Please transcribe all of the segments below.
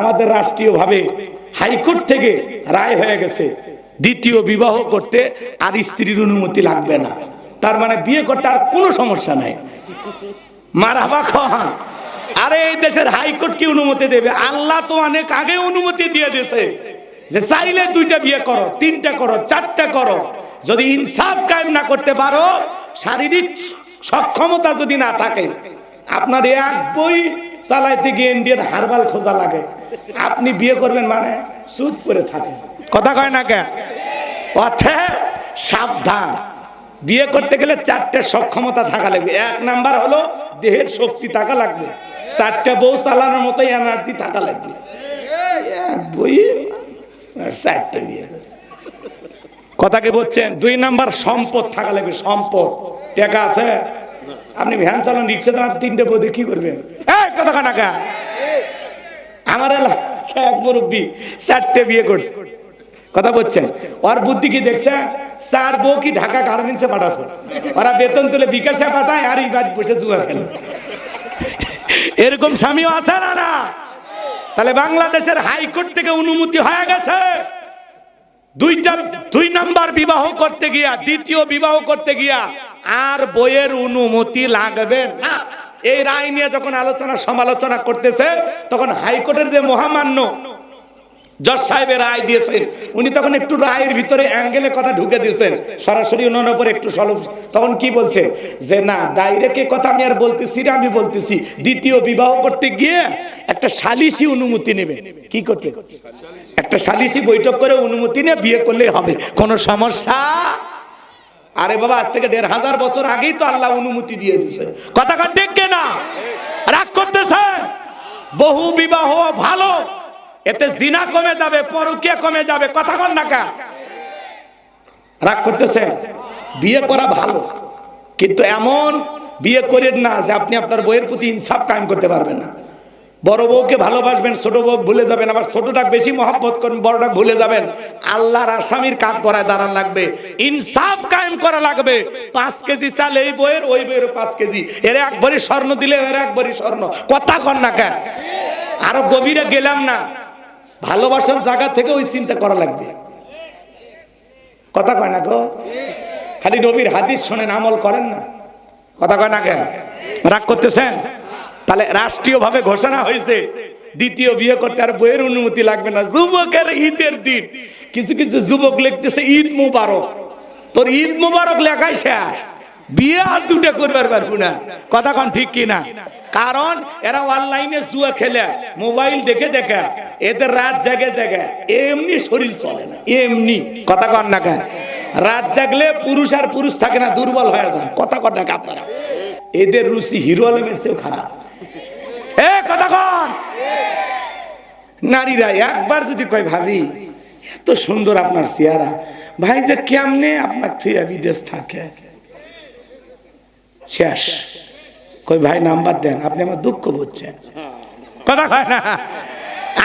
আমাদের রাষ্ট্রীয়ভাবে হাইকোর্ট থেকে রায় হয়ে গেছে। দ্বিতীয় বিবাহ করতে আর স্ত্রীর অনুমতি লাগবে না। তার মানে বিয়ে করতে আর কোনো সমস্যা নাই। মারাবা খান, আরে এই দেশের হাইকোর্ট কি অনুমতি দেবে? আল্লাহ তো অনেক আগে অনুমতি দিয়ে দিয়েছে যে চাইলে দুইটা বিয়ে করো, তিনটা করো, চারটা করো। যদি ইনসাফ কায়েম না করতে পারো, শারীরিক সক্ষমতা যদি না থাকে, আপনার এক বই চালাইতে গিয়ে ইন্ডিয়ান হারবাল খোঁজা লাগে। আপনি বিয়ে করবেন মানে সুদ করে থাকে। কথা কয় না কে? অর্থাৎ সাবধান। বিয়ে করতে গেলে চারটে সক্ষমতা থাকা লাগবে। এক নাম্বার হলো দেহের শক্তি থাকা লাগবে। চারটে বউ চালানোর মতো এনার্জি থাকা লাগবে। বই চারটে বিয়ে। কথাকে বলছেন দুই নাম্বার সম্পদ থাকা লাগবে সম্পদ। টাকা আছে? আপনি ভ্যান চালান রিক্সা চালান তিনটে বউ দিয়ে কি করবেন? কথা কানাকা এক মুরব্বী চারটে বিয়ে করছে। কথা বলছেন ওর বুদ্ধি কি দেখছে? চার বউ কি ঢাকা গার্মেন্টসে ওরা বেতন তুলে বিকাশে পাঠায়, আর বাদ বসে জুয়া খেলে। এরকম স্বামীও আছে না না? তাহলে বাংলাদেশের হাইকোর্ট থেকে অনুমতি হয়ে গেছে। দুইটা, দুই নাম্বার বিবাহ করতে গিয়া, দ্বিতীয় বিবাহ করতে গিয়া, আর বইয়ের অনুমতি লাগবে না। এই রায় নিয়ে যখন আলোচনা, সমালোচনা করতেছে, তখন হাইকোর্টের যে মহামান্য জজ সাহেবের রায় দিয়েছেন, উনি তখন একটু রায়ের ভিতরে অ্যাঙ্গেলে কথা ঢুকে দিয়েছেন। সরাসরি ওনার উপর একটু সলভ তখন কি বলছেন? যে না, ডাইরেক্ট কথা আমি আর বলতেছি না, আমি বলতেছি, দ্বিতীয় বিবাহ করতে গিয়ে একটা সালিসি অনুমতি নেবে। কি করতে একটা সালিসি বৈঠক করে অনুমতি নিয়ে বিয়ে করলেই হবে। কোনো সমস্যা? আরে বাবা, আজ থেকে দেড় হাজার বছর আগেই তো আল্লাহ অনুমতি দিয়ে দিছে কথা কার না। রাগ করতেছেন? বহু বিবাহ ভালো, এতে জিনা কমে যাবে, পরকিয়া কমে যাবে, কথা কন না রাগ করতেছে বিয়ে করা ভালো, কিন্তু এমন বিয়ে করেন না যে আপনি আপনার বইয়ের প্রতি ইনসাফ কায়েম করতে পারবেন না। বড় বউকে ভালোবাসবেন, ছোট বউ ভুলে যাবেন, আবার ছোটটা বেশি মহব্বত করবেন বড়টা ভুলে যাবেন। আল্লাহর আসামির কাঠ করায় দাঁড়ান লাগবে, ইনসাফ কায়েম করা লাগবে। পাঁচ কেজি চাল এই বইয়ের, ওই বইয়ের পাঁচ কেজি। এর এক ভরি স্বর্ণ দিলে এর এক ভরি স্বর্ণ। কথা কর না কেন? আরও গভীরে গেলাম না। ভালোবাসার জায়গা থেকে ওই চিন্তা করা লাগবে। কথা কয় না গো? খালি নবীর হাদিস শোনেন, আমল করেন না। কথা কয় না কেন? রাগ করতেছেন? তাহলে রাষ্ট্রীয়ভাবে ঘোষণা হয়েছে, দ্বিতীয় বিয়ে করতে আর বইয়ের অনুমতি লাগবে না। যুবকের ঈদের দিন, কিছু কিছু যুবক লিখতেছে, ঈদ মুবারক। তোর ঈদ মুবারক লেখাই শেষ। বিয়ে আর দুটো করবার পারব না। কথা কন ঠিক কি না? কারণ এরা অনলাইনে জুয়া খেলে, মোবাইল দেখে দেখে, এদের রাত জাগে জাগে, এমনি শরীর চলে না, এমনি। কথা কন না কেন? রাত জাগলে পুরুষ আর পুরুষ থাকে না, দুর্বল হয়ে যায়। কথা কন না আপনারা? এদের রুচি হিরো আলমের চেয়েও খারাপ। নারীরা একবার যদি কয়, ভাবি, এত সুন্দর আপনার চেহারা। ভাই যে কেমনে আপনার থুয়া বিদেশ থাকে? শেষ। কই ভাই, নাম্বার দেন, আপনি আমার দুঃখ বুঝছেন। কথা কয় না।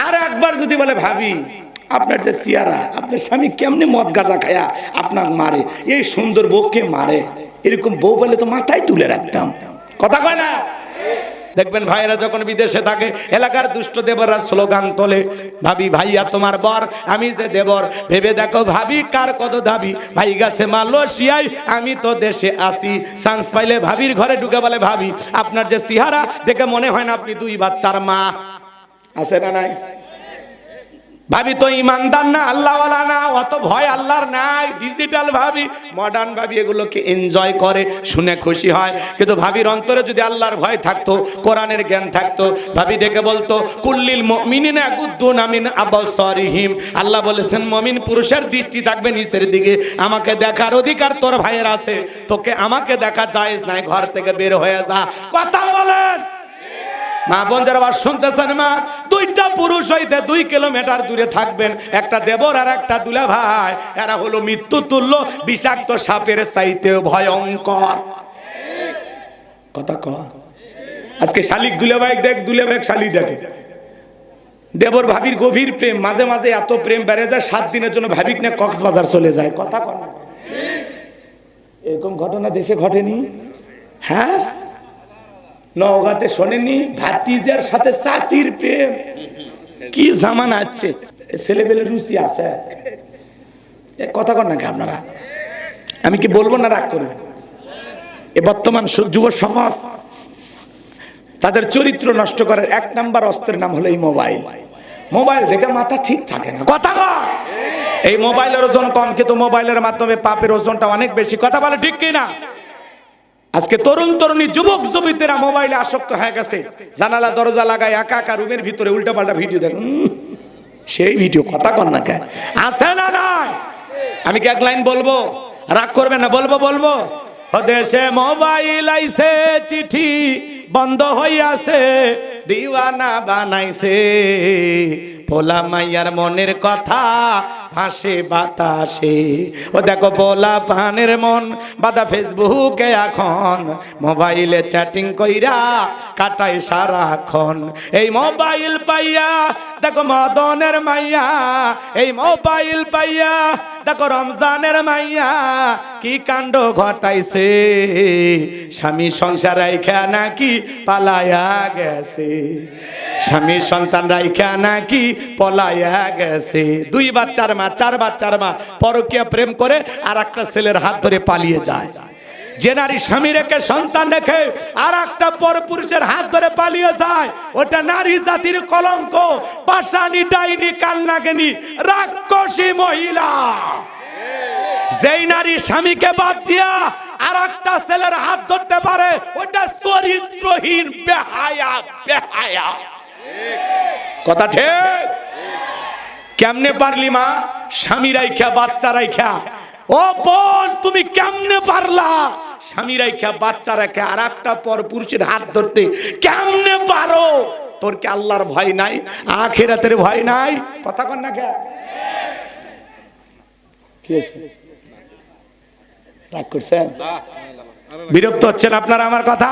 আর একবার যদি বলে, ভাবি, আপনার যে চেয়ারা আপনার স্বামী কেমনে মদ গাঁজা খায়া আপনার মারে, এই সুন্দর বউকে মারে? এরকম বউ বলে তো মাথায় তুলে রাখতাম। কথা কয় না। দেখবেন ভাইয়েরা যখন বিদেশে থাকে, এলাকার দুষ্ট দেবরা স্লোগান তোলে, ভাবি ভাইয়া, তোমার বর, আমি যে দেবর। ভেবে দেখো, ভাবি, কার কত দাবি? ভাই গাছে মালয়েশিয়ায়, আমি তো দেশে আসি চান্স পাইলে ভাবির ঘরে ঢুকে বলে, ভাবি, আপনার যে সিহারা দেখে মনে হয় না আপনি দুই বাচ্চার মা। আছে না নাই? ভাবি, তো ইমানদার না, আল্লাহওয়ালা না, অত ভয় আল্লাহর নাই ডিজিটাল ভাবি মডার্ন ভাবি, এগুলোকে এনজয় করে, শুনে খুশি হয়। কিন্তু ভাবির অন্তরে যদি আল্লাহর ভয় থাকতো, কোরআনের জ্ঞান থাকতো, ভাবি ডেকে বলতো, কুল্লিল মুমিনিনা গুদ্দুন আমিন আবাসরিহিম। আল্লাহ বলেছেন, মমিন পুরুষের দৃষ্টি থাকবে নিচের দিকে, আমাকে দেখার অধিকার তোর ভাইয়ের আছে, তোকে আমাকে দেখা জায়েজ নাই, ঘর থেকে বের হয়ে যা। কথা বলেন! মা বোন যারা আবার শুনতেছেন মা, দুইটা পুরুষ হইতে দুই কিলোমিটার দূরে থাকবেন। একটা দেবর আর একটা দুলা ভাই এরা হলো মৃত্যু তুল্য, বিষাক্ত সাপের চাইতেও ভয়ঙ্কর। কথা ক। আজকে শালিক দুলে ভাই দেখ দুলে ভাই শালি দেখে। দেবর ভাবির গভীর প্রেম, মাঝে মাঝে এত প্রেম বেড়ে যায়, সাত দিনের জন্য ভাবিক না কক্সবাজার চলে যায়। কথা কর না। এরকম ঘটনা দেশে ঘটেনি? হ্যাঁ? নওগাঁতে শোনেনি ভাতিজার সাথে চাষির প্রেম। কি জামানা আছে? ছেলে পেলে রুচি আছে। কথা কর নাকি আপনারা? আমি কি বলব না রাগ করবেন এ বর্তমান যুব সমাজ, তাদের চরিত্র নষ্ট করার এক নাম্বার অস্ত্রের নাম হলো এই মোবাইল। মোবাইল দেখে মাথা ঠিক থাকে না। কথা কর এই মোবাইলের ওজন কম, কিন্তু মোবাইলের মাধ্যমে পাপের ওজনটা অনেক বেশি। কথা বলে ঠিক কিনা? আজকে তরুণ তরুণী যুবক যুবতীরা মোবাইলে আসক্ত হয়ে গেছে। জানালা, দরজা লাগায় একা একা রুমের ভিতরে উল্টা পাল্টা ভিডিও দেখ সেই ভিডিও কথা কর না কে? আছে না নাই? আমি কি এক লাইন বলব? রাগ করবে না, বলব বলব। দেশে মোবাইল আইছে, চিঠি বন্ধ হইয়াছে, দিওয়ানা বানাইছে। পোলা মাইয়ার মনের কথা ভাসে বাতাসে। ও দেখো পোলা পানের মন, বাদা ফেসবুকে এখন। মোবাইলে চ্যাটিং কইরা কাটাই সারাক্ষণ। এই মোবাইল পাইয়া, দেখো, মদনের মাইয়া। এই মোবাইল পাইয়া, দেখো, রমজানের মাইয়া। কি কাণ্ড ঘটাইছে? স্বামী সংসার রাইখা নাকি পালায়া গেছে? স্বামী সন্তান রাইখা নাকি পলায়া গেছে? দুই বাচ্চার মা, চার বাচ্চার মা পরকীয়া প্রেম করে আর একটা ছেলের হাত ধরে পালিয়ে যায়। যে নারী স্বামী রেখে, সন্তান রেখে আর একটা পর পুরুষের হাত ধরে পালিয়ে যায়, ওটা নারী জাতির কলঙ্ক। পাশানি ডাইনি, কালনাগিনী, রাক্ষসী মহিলা। যেই নারী স্বামীকে বাদ দিয়া আর একটা ছেলের হাত ধরতে পারে, ওটা চরিত্রহীন, বেহায়া বেহায়া। কথা ঠিক? কেমনে পারলি মা? স্বামী রাইখা বাচ্চা রাইখা। ও বোন তুমি কেমনে পারলা? স্বামী রাইখা বাচ্চা রাখা আর একটা পর পুরুষের হাত ধরতে। কেমনে পারো? তোর কি আল্লাহর ভয় নাই? আখেরাতের ভয় নাই? কথা কর না বিরক্ত হচ্ছেন আপনারা আমার কথা?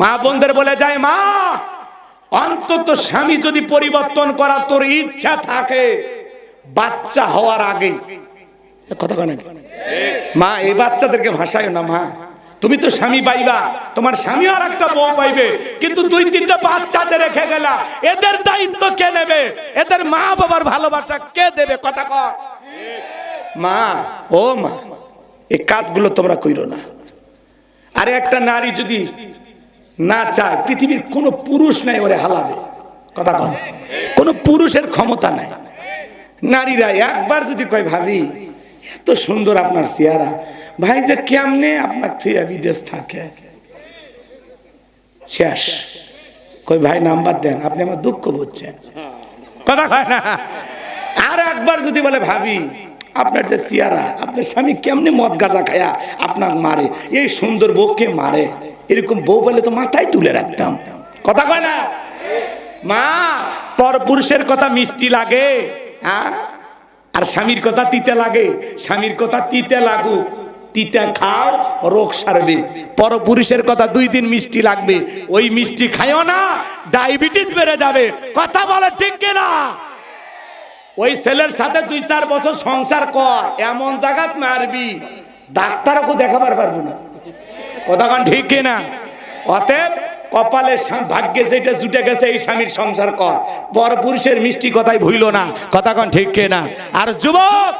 মা বোনদের বলে যায় মা অন্তত স্বামী যদি পরিবর্তন করা তোর ইচ্ছা থাকে, বাচ্চা হওয়ার আগে মা, এই বাচ্চাদেরকে ভাসায় না, মা। তুমি তো স্বামী পাইবা, তোমার স্বামী আর একটা বউ পাইবে, কিন্তু দুই, তিনটা বাচ্চাদের রেখে গেলা, এদের দায়িত্ব কে নেবে? এদের মা বাবার ভালোবাসা কে দেবে? কথা কর মা, ও মা, এই কাজগুলো তোমরা কইরো না। আরে একটা নারী যদি না চায়, পৃথিবীর কোনো পুরুষ নাই ওরে হালাবে। কথা কন। কোনো পুরুষের ক্ষমতা নাই। নারীরা একবার যদি কয়, ভাবি, এত সুন্দর আপনার চেহারা। ভাই যে কেমনে আপনার থুয়া বিদেশ থাকে? শেষ। কই ভাই, নাম্বার দেন, আপনি আমার দুঃখ বুঝছেন। কথা কয় না। আর একবার যদি বলে, ভাবি, আপনার যে চেহারা, আপনার স্বামী কেমনে মদ গাঁজা খায়া আপনার মারে? এই সুন্দর বউকে মারে? এরকম বউ বলে তো মাথায় তুলে রাখতাম। কথা কয় না? মা পর পুরুষের কথা মিষ্টি লাগে। হ্যাঁ? আর স্বামীর কথা তিতে লাগে। স্বামীর কথা তিতে লাগুক। তিতে খাও রোগ সারবে। পরপুরুষের কথা দুই দিন মিষ্টি লাগবে। ওই মিষ্টি খাইও না, ডায়াবেটিস বেড়ে যাবে। কথা বলে ঠিক কিনা ওই ছেলের সাথে দুই চার বছর সংসার কর, এমন জায়গাত মারবি। ডাক্তারকে দেখাবার পারব না। কথা কন ঠিক কিনা? অতএব কপালের ভাগ্যে যেটা জুটে গেছে, এই স্বামীর সংসার কর। পর পুরুষের মিষ্টি কথাই ভুইল না। কথা কন ঠিক কিনা? আর যুবক,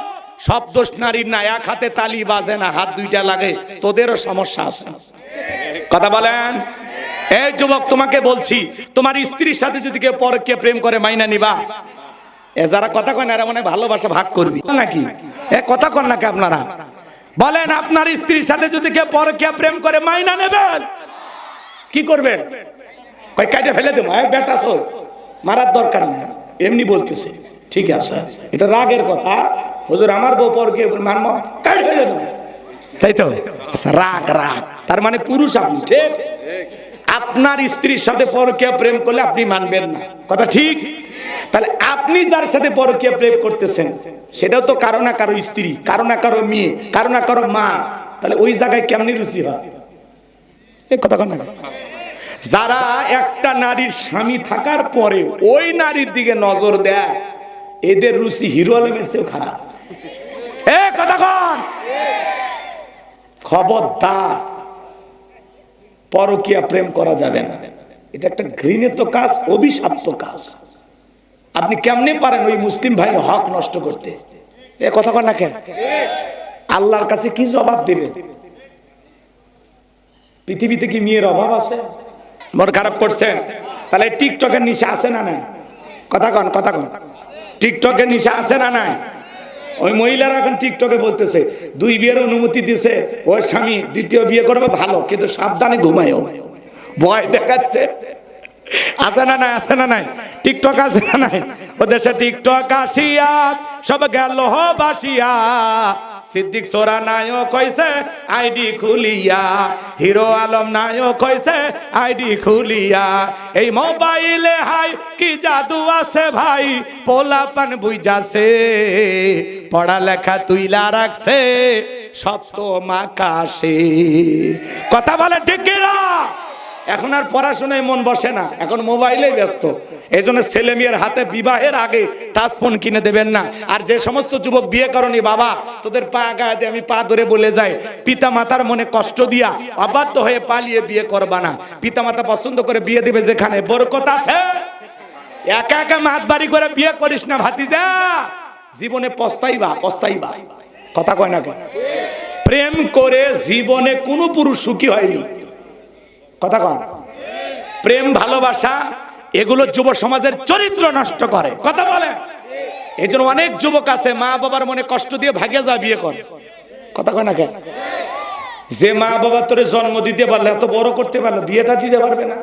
সব দোষ নারীর না, এক হাতে তালি বাজে না, হাত দুইটা লাগে, তোদেরও সমস্যা আছে। কথা বলেন? এই যুবক, তোমাকে বলছি, তোমার স্ত্রীর সাথে যদি কেউ পরকে প্রেম করে, মাইনা নিবা। এ যারা কথা কয় না, এরা মনে ভালোবাসা ভাগ করবি। নাকি? এ কথা কন নাকি আপনারা? বলেন আপনার স্ত্রীর সাথে যদি কেউ পরকিয়া প্রেম করে মাইনা নেবেন? কি করবেন? কয় কাটে ফেলে দেবো। এক বেটা সোর মারার দরকার নেই। এমনি বলতেছে। ঠিক আছে এটা রাগের কথা। হুজুর আমার বউ পরকিয়া মানব কাটে ফেলে দেবো। তাই তো? আচ্ছা, রাগ রাগ। তার মানে পুরুষ আপনি ঠিক? আপনার স্ত্রীর সাথে পরকিয়া প্রেম করলে আপনি মানবেন না। কথা ঠিক? তাহলে আপনি যার সাথে পরকিয়া প্রেম করতেছেন, সেটাও তো কারও না কারও স্ত্রী, কারও না কারও মেয়ে, কারও না কারও মা, তাহলে ওই জায়গায় কেমনি রুচি হয়? এই কথা না যারা একটা নারীর স্বামী থাকার পরে ওই নারীর দিকে নজর দেয়, এদের রুচি হিরো আলমের চেয়েও খারাপ। এ কথা কন! খবরদার, পরকিয়া প্রেম করা যাবে না। এটা একটা ঘৃণিত কাজ, অভিশাপ্ত কাজ। আপনি কেমনে পারেন ওই মুসলিম ভাইয়ের হক নষ্ট করতে? এ কথা কন না কেন? আল্লাহর কাছে কি জবাব দেবে পৃথিবীতে কি মেয়ের অভাব আছে? মন খারাপ করছেন? তাহলে টিকটকের নিশা আছে না নাই? কথা কন কথা কন। টিকটকের নিশা আছে না নাই? ওই মহিলারা এখন টিকটকে বলতেছে, দুই বিয়ের অনুমতি দিছে, ওর স্বামী দ্বিতীয় বিয়ে করবে, ভালো, কিন্তু সাবধানে ঘুমায়ও। ভয় দেখাচ্ছে। আছে না নাই, আছে না নাই? টিকটক আছে না নাই? ও টিকটক আসিয়া, সব গেল বাসিয়া। সিদ্দিক সোরা নায়ক কইছে আইডি খুলিয়া। হিরো আলম নায়ক কইছে আইডি খুলিয়া। এই মোবাইলে হাই, কি জাদু আছে ভাই? পোলাপান বুঝাছে পড়ালেখা তুইলা রাখছে সপ্ত মাকাশে কথা বলে ঠিক কিনা এখন আর পড়াশোনায় মন বসে না। এখন মোবাইলে ব্যস্ত। এই জন্য ছেলে মেয়ের হাতে বিবাহের আগে টাচ ফোন কিনে দেবেন না। আর যে সমস্ত যুবক বিয়ে করনি, বাবা, তোদের পা গায়ে দিয়ে আমি পা ধরে বলে যাই পিতা মাতার মনে কষ্ট দিয়া অবাধ্য হয়ে পালিয়ে বিয়ে করবা না। পিতা মাতা পছন্দ করে বিয়ে দিবে যেখানে, বরকত আছে। একা একা মাত বাড়ি করে বিয়ে করিস না, ভাতিজা। জীবনে পস্তাইবা পস্তাইবা। কথা কয় না কেন প্রেম করে জীবনে কোনো পুরুষ সুখী হয়নি। কথা কন। প্রেম, ভালোবাসা, এগুলো যুব সমাজের চরিত্র নষ্ট করে। কথা বলে এই জন্য অনেক যুবক আছে, মা বাবার মনে কষ্ট দিয়ে ভাগে যা বিয়ে করে। কথা কয় না কেন? যে মা বাবা তোরে জন্ম দিতে পারলে, এত বড় করতে পারল, বিয়েটা দিতে পারবে না।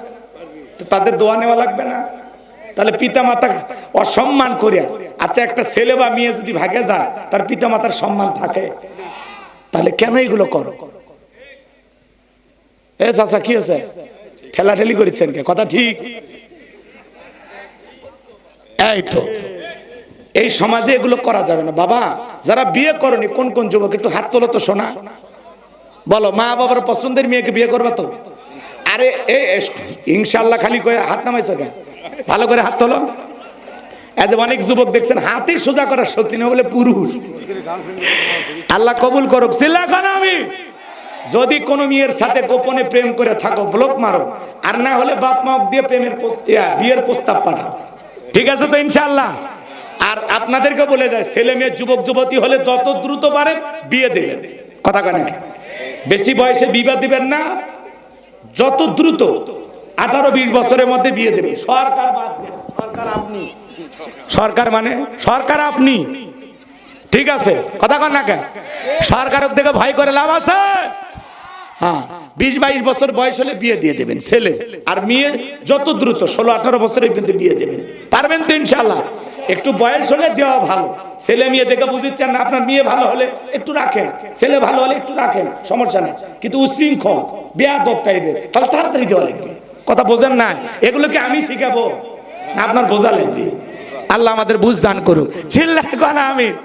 তাদের দোয়া নেওয়া লাগবে না। তাহলে পিতা মাতা অসম্মান করিয়া আচ্ছা একটা ছেলে বা মেয়ে যদি ভাগে যায়, তার পিতা মাতার সম্মান থাকে। তাহলে কেন এগুলো করো? এ চাচা, কি আছে? ঠেলা ঠেলি কথা ঠিক? এই তো, এই সমাজে এগুলো করা যাবে না। বাবা, যারা বিয়ে করনি, কোন কোন যুবক? একটু হাত তোলো তো শোনা বলো, মা বাবার পছন্দের মেয়েকে বিয়ে করবা তো? আরে, এ ইনশাল্লাহ খালি করে হাত নামাইছো কে ভালো করে হাত তোলো। অনেক যুবক দেখছেন, হাতে সোজা করার শক্তি না বলে পুরুষ। আল্লাহ কবুল করুক। আমি? যদি কোনো মেয়ের সাথে গোপনে প্রেম করে থাকো, ব্লক মারো। আর না হলে বাপ মা দিয়ে প্রেমের বিয়ের প্রস্তাব পাঠাও। ঠিক আছে তো ইনশাল্লাহ আর আপনাদেরকে বলে যায়, ছেলে মেয়ে, যুবক, যুবতী হলে যত দ্রুত পারে বিয়ে দেবে কথা কয় নাকি? বেশি বয়সে বিবাহ দিবেন না, যত দ্রুত। আঠারো, বিশ বছরের মধ্যে বিয়ে দেবে। সরকার সরকার আপনি। সরকার মানে? সরকার আপনি। ঠিক আছে। কথা কন না কেন সরকারের থেকে ভয় করে লাভ আছে? হ্যাঁ বিশ বাইশ বছর বয়স হলে বিয়ে দিয়ে দেবেন, ছেলে। আর মেয়ে যত দ্রুত, ষোলো আঠারো বছরের কিন্তু বিয়ে দেবেন। পারবেন তো ইনশাল্লাহ একটু বয়স হলে দেওয়া ভালো। ছেলে মেয়ে দেখে বুঝিচ্ছেন না, আপনার মেয়ে ভালো হলে একটু রাখেন। ছেলে ভালো হলে একটু রাখেন, সমস্যা নাই। কিন্তু উশৃঙ্খল, বেয়াদব টাইপের, তাহলে তাড়াতাড়ি দেওয়া লাগবে। কথা বোঝেন না এগুলোকে আমি শিখাবো। আপনার বোঝা লাগবে। আল্লাহ আমাদের বুঝ দান করুক চিল্লা আমি